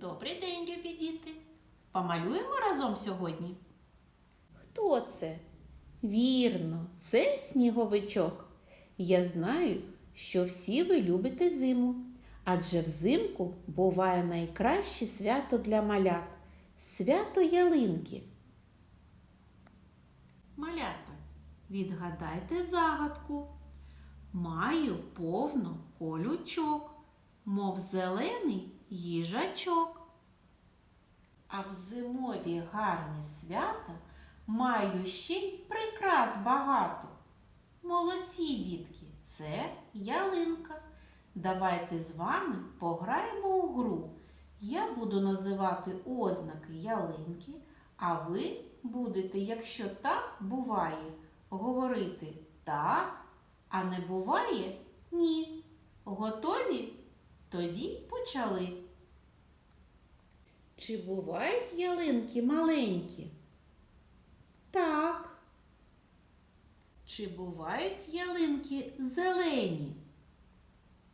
Добрий день, любі діти! Помалюємо разом сьогодні. Хто це? Вірно, це сніговичок. Я знаю, що всі ви любите зиму, адже взимку буває найкраще свято для малят свято ялинки. Малята, відгадайте загадку. Маю повно колючок, мов зелений їжачок. А в зимові гарні свята маю ще й прикрас багато. Молодці, дітки, це ялинка. Давайте з вами пограємо у гру. Я буду називати ознаки ялинки, а ви будете, якщо так буває, говорити так, а не буває ні. Готові? Тоді почали. Чи бувають ялинки маленькі? Так. Чи бувають ялинки зелені?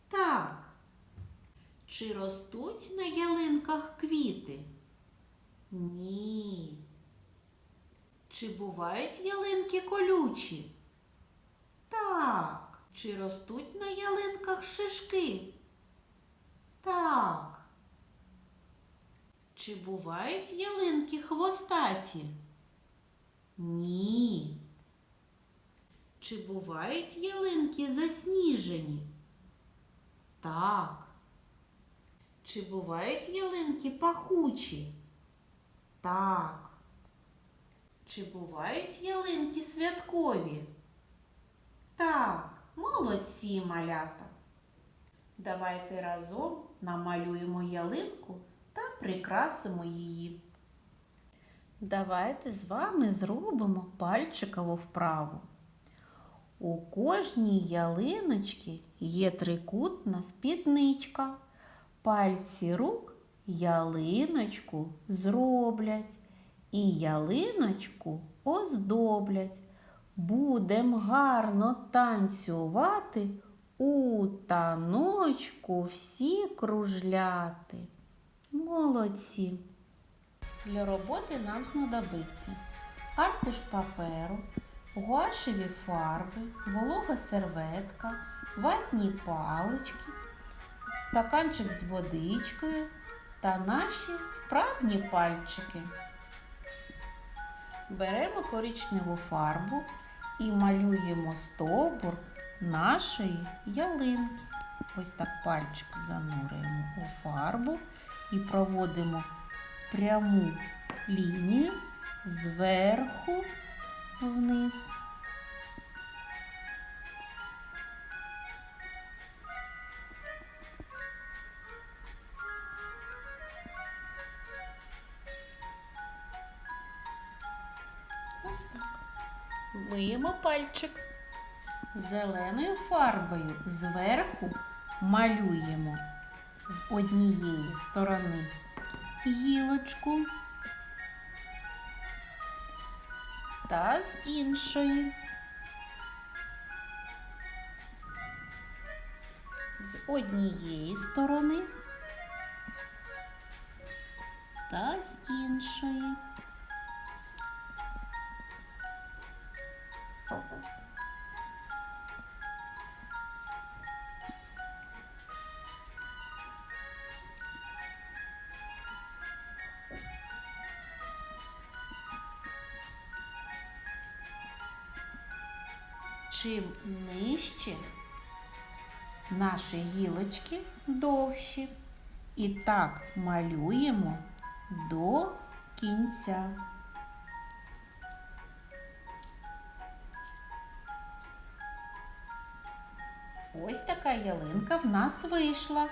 Так. Чи ростуть на ялинках квіти? Ні. Чи бувають ялинки колючі? Так. Чи ростуть на ялинках шишки? Так. Чи бувають ялинки хвостаті? Ні. Чи бувають ялинки засніжені? Так. Чи бувають ялинки пахучі? Так. Чи бувають ялинки святкові? Так, молодці малята. Давайте разом намалюємо ялинку та прикрасимо її. Давайте з вами зробимо пальчикову вправу. У кожній ялиночці є трикутна спідничка. Пальці рук ялиночку зроблять і ялиночку оздоблять. Будем гарно танцювати, у таночку всі кружляти. Молодці! Для роботи нам знадобиться аркуш паперу, гуашеві фарби, волога серветка, ватні палички, стаканчик з водичкою та наші вправні пальчики. Беремо коричневу фарбу і малюємо стовбур нашої ялинки. Ось так пальчик занурюємо у фарбу і проводимо пряму лінію зверху вниз. Ось так. Миємо пальчик. Зеленою фарбою зверху малюємо з однієї сторони гілочку та з іншої. З однієї сторони та з іншої. Чим нижче наші гілочки довші. І так малюємо до кінця. Ось така ялинка в нас вийшла.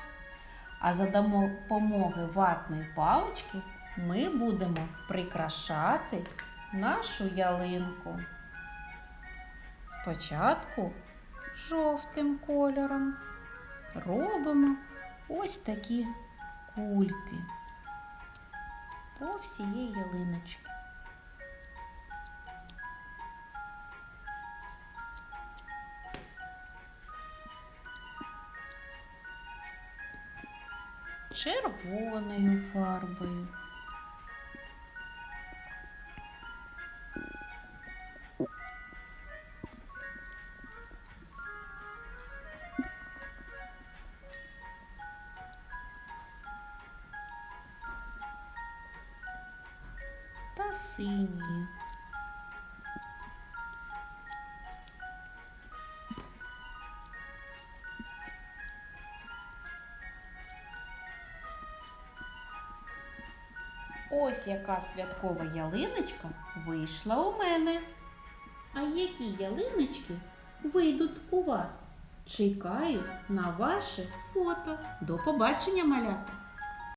А за допомогою ватної палички ми будемо прикрашати нашу ялинку. Спочатку жовтим кольором робимо ось такі кульки по всієї ялиночки. червоною фарбою. Синьою. Ось яка святкова ялиночка вийшла у мене. А які ялиночки вийдуть у вас? Чекаю на ваше фото. До побачення, малята!